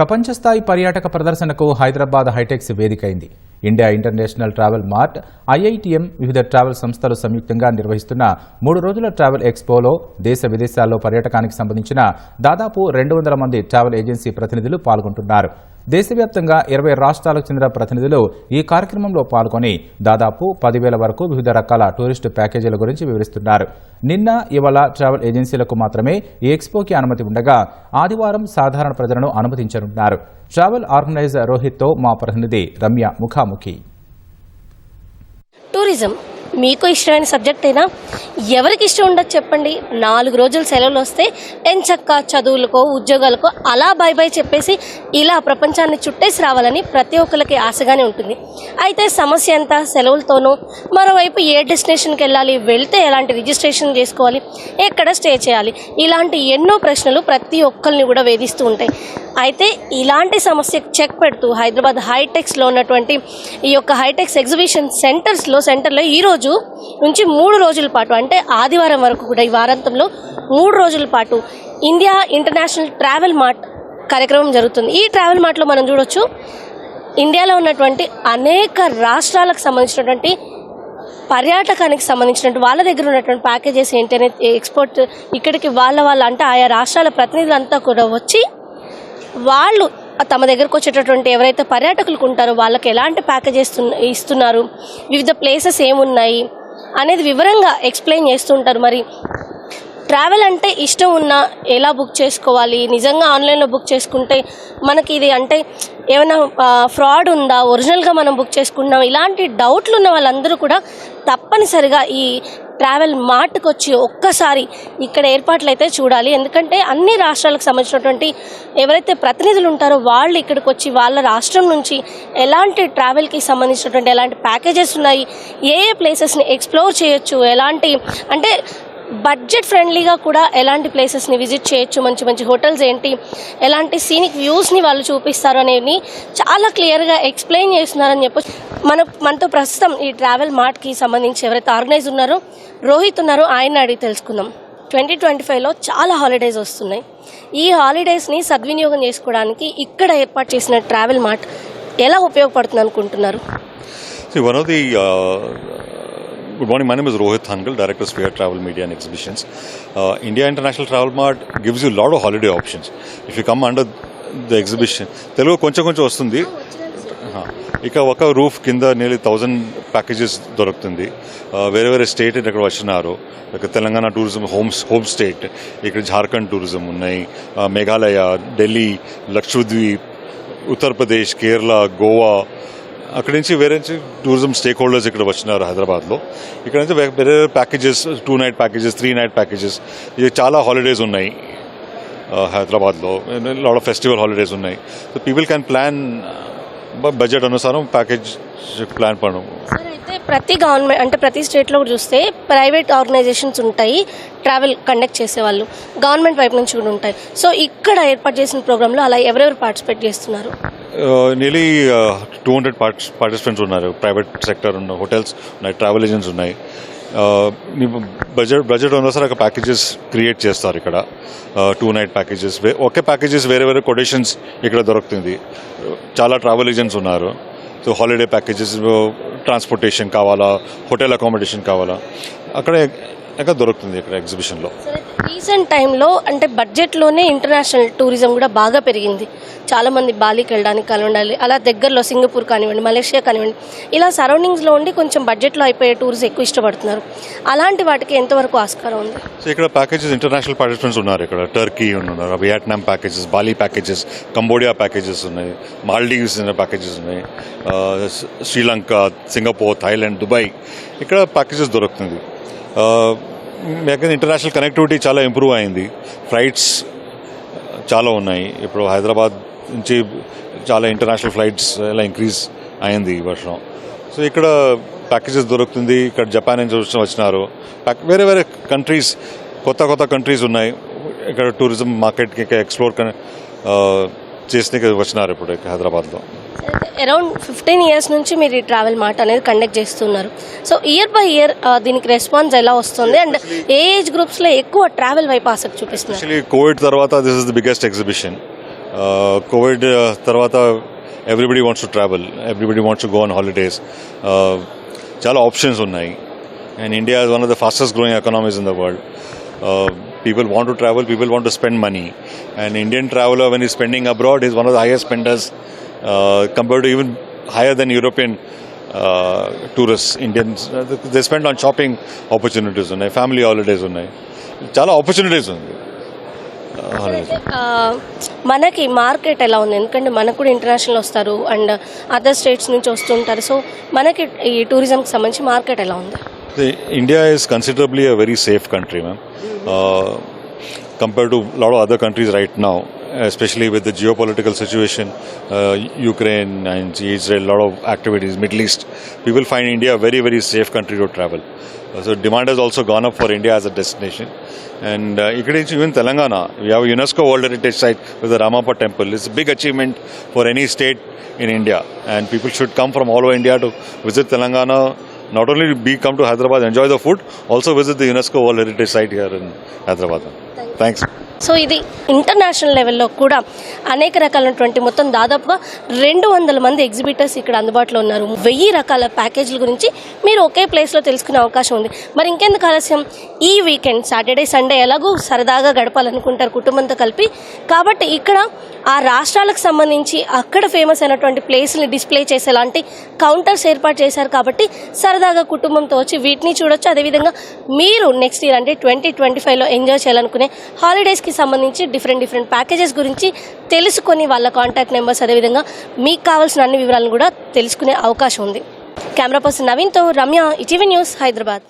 ప్రపంచస్థాయి పర్యాటక ప్రదర్శనకు Hyderabad HITEX వేదికైంది. India international travel mart IITM వివిధ ట్రావెల్ సంస్థలు సంయుక్తంగా నిర్వహిస్తున్న మూడు రోజుల ట్రావెల్ ఎక్స్పోలో దేశ విదేశాల్లో పర్యాటకానికి సంబంధించిన దాదాపు రెండు వందల మంది ట్రావెల్ ఏజెన్సీ ప్రతినిధులు పాల్గొంటున్నారు. దేశవ్యాప్తంగా ఇరవై రాష్ట్రాలకు చెందిన ప్రతినిధులు ఈ కార్యక్రమంలో పాల్గొని దాదాపు పదివేల వరకు వివిధ రకాల టూరిస్టు ప్యాకేజీల గురించి వివరిస్తున్నారు. నిన్న ఇవాళ ట్రావెల్ ఏజెన్సీలకు మాత్రమే ఈ ఎక్స్పోకి అనుమతి ఉండగా ఆదివారం సాధారణ ప్రజలను అనుమతించనున్నారు. ట్రావెల్ ఆర్గనైజర్ రోహిత్తో మా ప్రతినిధి రమ్య ముఖాముఖి. టూరిజం మీకు ఇష్టమైన సబ్జెక్ట్ అయినా ఎవరికి ఇష్టం ఉండదు చెప్పండి. నాలుగు రోజులు సెలవులు వస్తే ఎంచక్క చదువులకో ఉద్యోగాలకో అలా బై బై చెప్పేసి ఇలా ప్రపంచాన్ని చుట్టేసి రావాలని ప్రతి ఒక్కరికి ఆశగానే ఉంటుంది. అయితే సమస్య ఎంత? సెలవులతోనూ మరోవైపు ఏ డెస్టినేషన్కి వెళ్ళాలి? వెళ్తే ఎలాంటి రిజిస్ట్రేషన్ చేసుకోవాలి? ఎక్కడ స్టే చేయాలి? ఇలాంటి ఎన్నో ప్రశ్నలు ప్రతి ఒక్కరిని కూడా వేధిస్తూ ఉంటాయి. అయితే ఇలాంటి సమస్యకు చెక్ పెడుతూ హైదరాబాద్ హైటెక్స్లో ఉన్నటువంటి ఈ యొక్క హైటెక్స్ ఎగ్జిబిషన్ సెంటర్స్లో సెంటర్లో ఈ రోజు నుంచి మూడు రోజుల పాటు అంటే ఆదివారం వరకు కూడా ఈ వారాంతంలో మూడు రోజుల పాటు ఇండియా ఇంటర్నేషనల్ ట్రావెల్ మార్ట్ కార్యక్రమం జరుగుతుంది. ఈ ట్రావెల్ మార్ట్లో మనం చూడొచ్చు ఇండియాలో ఉన్నటువంటి అనేక రాష్ట్రాలకు సంబంధించినటువంటి పర్యాటకానికి సంబంధించినటువంటి వాళ్ళ దగ్గర ఉన్నటువంటి ప్యాకేజెస్ ఏంటి అనేది ఎక్స్పోర్ట్ ఇక్కడికి వాళ్ళ వాళ్ళ అంటే ఆయా రాష్ట్రాల ప్రతినిధులంతా కూడా వచ్చి వాళ్ళు తమ దగ్గరకు వచ్చేటటువంటి ఎవరైతే పర్యాటకులకు ఉంటారో వాళ్ళకి ఎలాంటి ప్యాకేజెస్ ఇస్తున్నారు? వివిధ ప్లేసెస్ ఏమున్నాయి? అనేది వివరంగా ఎక్స్ప్లెయిన్ చేస్తుంటారు. మరి ట్రావెల్ అంటే ఇష్టం ఉన్నా ఎలా బుక్ చేసుకోవాలి? నిజంగా ఆన్లైన్లో బుక్ చేసుకుంటే మనకి ఇది అంటే ఏమైనా ఫ్రాడ్ ఉందా? ఒరిజినల్గా మనం బుక్ చేసుకున్నాం. ఇలాంటి డౌట్లు ఉన్న వాళ్ళందరూ కూడా తప్పనిసరిగా ఈ ట్రావెల్ మార్ట్కి వచ్చి ఒక్కసారి ఇక్కడ ఏర్పాట్లు అయితే చూడాలి. ఎందుకంటే అన్ని రాష్ట్రాలకు సంబంధించినటువంటి ఎవరైతే ప్రతినిధులు ఉంటారో వాళ్ళు ఇక్కడికి వచ్చి వాళ్ళ రాష్ట్రం నుంచి ఎలాంటి ట్రావెల్కి సంబంధించినటువంటి ఎలాంటి ప్యాకేజెస్ ఉన్నాయి ఏ ఏ ప్లేసెస్ని ఎక్స్ప్లోర్ చేయొచ్చు ఎలాంటి అంటే బడ్జెట్ ఫ్రెండ్లీగా కూడా ఎలాంటి ప్లేసెస్ని విజిట్ చేయొచ్చు మంచి మంచి హోటల్స్ ఏంటి ఎలాంటి సీనిక్ వ్యూస్ని వాళ్ళు చూపిస్తారు అనేవి చాలా క్లియర్గా ఎక్స్ప్లెయిన్ చేస్తున్నారని చెప్పి మన మనతో ప్రస్తుతం ఈ ట్రావెల్ మార్ట్కి సంబంధించి ఎవరైతే ఆర్గనైజ్ ఉన్నారో రోహిత్ ఉన్నారో ఆయన అడిగి తెలుసుకుందాం. ట్వంటీ ట్వంటీ ఫైవ్లో చాలా హాలిడేస్ వస్తున్నాయి. ఈ హాలిడేస్ని సద్వినియోగం చేసుకోవడానికి ఇక్కడ ఏర్పాటు చేసిన ట్రావెల్ మార్ట్ ఎలా ఉపయోగపడుతుంది అనుకుంటున్నారు good morning my name is Rohit Hangal director spear travel media and exhibitions India international travel mart gives you lot of holiday options if you come under the exhibition Telugu కొంచెం కొంచెం వస్తుంది. ఇక ఒక roof కింద నేర్లీ thousand packages దొరుకుతుంది. వేరే వేరే state ఇక్కడ వచ్చినారు. ఇక Telangana tourism homes home state ఇక్కడ జార్ఖండ్ టూరిజం ఉన్నాయి. మేఘాలయ ఢిల్లీ లక్షద్వీప్ ఉత్తరప్రదేశ్ కేరళ గోవా అక్కడి నుంచి వేరే నుంచి టూరిజం స్టేక్ హోల్డర్స్ ఇక్కడ వచ్చినారు హైదరాబాద్లో. ఇక్కడ నుంచి వేరే వేరే packages two night packages three night packages ఇది చాలా హాలిడేస్ ఉన్నాయి హైదరాబాద్లో. లాడ్ ఆఫ్ ఫెస్టివల్ హాలిడేస్ ఉన్నాయి. So people can plan budget అనుసారం package plan పడడం అయితే ప్రతి గవర్నమెంట్ అంటే ప్రతి స్టేట్లో కూడా చూస్తే ప్రైవేట్ ఆర్గనైజేషన్స్ ఉంటాయి ట్రావెల్ కండక్ట్ చేసేవాళ్ళు. గవర్నమెంట్ వైపు నుంచి కూడా ఉంటాయి. సో ఇక్కడ ఏర్పాటు చేసిన ప్రోగ్రాంలో అలా ఎవరెవరు పార్టిసిపేట్ చేస్తున్నారు? నియర్లీ టూ హండ్రెడ్ పార్టిసిపెంట్స్ ఉన్నారు. ప్రైవేట్ సెక్టర్ ఉన్న హోటల్స్ ఉన్నాయి ట్రావెల్ ఏజెంట్స్ ఉన్నాయి. Uh, బడ్జెట్ బడ్జెట్ సార్ ఒక ప్యాకేజెస్ క్రియేట్ చేస్తారు ఇక్కడ. టూ నైట్ ప్యాకేజెస్ ఒకే ప్యాకేజెస్ వేరే వేరే కొటేషన్స్ ఇక్కడ దొరుకుతుంది. చాలా ట్రావెల్ ఏజెంట్స్ ఉన్నారు. సో హాలిడే ప్యాకేజెస్ ట్రాన్స్పోర్టేషన్ కావాలా హోటల్ అకామిడేషన్ కావాలా. అక్కడ ఎక్కడ దొరుకుతుంది ఇక్కడ ఎగ్జిబిషన్లో? రీసెంట్ టైంలో అంటే బడ్జెట్లోనే ఇంటర్నేషనల్ టూరిజం కూడా బాగా పెరిగింది. చాలామంది బాలీకి వెళ్ళడానికి కానివ్వండి అలా దగ్గరలో సింగపూర్ కానివ్వండి మలేషియా కానివ్వండి ఇలా సరౌండింగ్స్లో ఉండి కొంచెం బడ్జెట్లో అయిపోయే టూర్స్ ఎక్కువ ఇష్టపడుతున్నారు. అలాంటి వాటికి ఎంతవరకు ఆస్కారం ఉంది? సో ఇక్కడ ప్యాకేజెస్ ఇంటర్నేషనల్ పార్టిసిపెంట్స్ ఉన్నారు ఇక్కడ. టర్కీ ఉన్నారు Vietnam packages Bali packages Cambodia packages ఉన్నాయి మాల్డీవ్స్ ప్యాకేజెస్ ఉన్నాయి శ్రీలంక సింగపూర్ థాయిలాండ్ దుబాయ్ ఇక్కడ ప్యాకేజెస్ దొరుకుతుంది. యాకంటే ఇంటర్నేషనల్ కనెక్టివిటీ చాలా ఇంప్రూవ్ అయింది. ఫ్లైట్స్ చాలా ఉన్నాయి. ఇప్పుడు హైదరాబాద్ నుంచి చాలా ఇంటర్నేషనల్ ఫ్లైట్స్ ఇలా ఇంక్రీజ్ అయింది ఈ వర్షం. సో ఇక్కడ ప్యాకేజెస్ దొరుకుతుంది. ఇక్కడ జపాన్ నుంచి వచ్చి- వచ్చినారు. ప్యాక్- వేరే వేరే కంట్రీస్ కొత్త కొత్త కంట్రీస్ ఉన్నాయి. ఇక్కడ టూరిజం మార్కెట్కి ఎక్స్ప్లోర్ చేసిన వచ్చినారు ఇప్పుడు హైదరాబాద్లో. అరౌండ్ ఫిఫ్టీన్ ఇయర్స్ నుంచి మీరు ఈ ట్రావెల్ మార్ట్ అనేది కండక్ట్ చేస్తున్నారు. సో ఇయర్ బై ఇయర్ దీనికి రెస్పాన్స్ ఎలా వస్తుంది? అండ్ ఏ ఏజ్ గ్రూప్స్లో ఎక్కువ ట్రావెల్ వైపు ఆసక్తి చూపిస్తున్నారు. కోవిడ్ తర్వాత this is the biggest exhibition Covid తర్వాత everybody wants to travel everybody wants to go on holidays చాలా ఆప్షన్స్ ఉన్నాయి. And India is one of the fastest growing economies in the world people want to travel people want to spend money and Indian travel when ఈ spending abroad is one of the highest spenders compared to even higher than European tourist Indians Indians. Uh, they spend on ఉన్నాయి family holidays ఉన్నాయి చాలా opportunities ఉంది Uh, holidays. Uh, మనకి market ఎలా ఉంది ఎందుకంటే మనకు కూడా ఇంటర్నేషనల్ వస్తారు అండ్ అదర్ స్టేట్స్ నుంచి వస్తుంటారు సో మనకి ఈ టూరిజంకి సంబంధించి మార్కెట్ ఎలా ఉంది India is considerably a very safe country, ma'am. Mm-hmm. Uh, compared to a lot of other countries right now, especially with the geopolitical situation, uh, Ukraine and Israel, a lot of activities, Middle East, people find India a very, very safe country to travel. Uh, so demand has also gone up for India as a destination. And uh, even Telangana, we have UNESCO World Heritage Site with the Ramappa Temple. It's a big achievement for any state in India. And people should come from all over India to visit Telangana not only be come to Hyderabad, enjoy the food, also visit the UNESCO World Heritage Site here in Hyderabad. Thanks. So ఇది international లెవెల్లో కూడా అనేక రకాలైనటువంటి మొత్తం దాదాపుగా రెండు వందల మంది ఎగ్జిబిటర్స్ ఇక్కడ అందుబాటులో ఉన్నారు. వెయ్యి రకాల ప్యాకేజీల గురించి మీరు ఒకే ప్లేస్లో తెలుసుకునే అవకాశం ఉంది. మరి ఇంకెందుకు ఆలస్యం? ఈ వీకెండ్ సాటర్డే సండే ఎలాగూ సరదాగా గడపాలనుకుంటారు కుటుంబంతో కలిపి. కాబట్టి ఇక్కడ ఆ రాష్ట్రాలకు సంబంధించి అక్కడ ఫేమస్ అయినటువంటి ప్లేస్ని డిస్ప్లే చేసేలాంటి కౌంటర్స్ ఏర్పాటు చేశారు కాబట్టి సరదాగా కుటుంబంతో వచ్చి వీటిని చూడొచ్చు. అదేవిధంగా మీరు నెక్స్ట్ ఇయర్ అంటే ట్వంటీ ట్వంటీ ఫైవ్లో ఎంజాయ్ చేయాలనుకునే హాలిడేస్కి సంబంధించి డిఫరెంట్ డిఫరెంట్ ప్యాకేజెస్ గురించి తెలుసుకొని వాళ్ళ కాంటాక్ట్ నెంబర్స్ అదేవిధంగా మీకు కావాల్సిన అన్ని వివరాలను కూడా తెలుసుకునే అవకాశం ఉంది. కెమెరా పర్సన్ నవీన్తో రమ్య ఇటీవీ న్యూస్ హైదరాబాద్.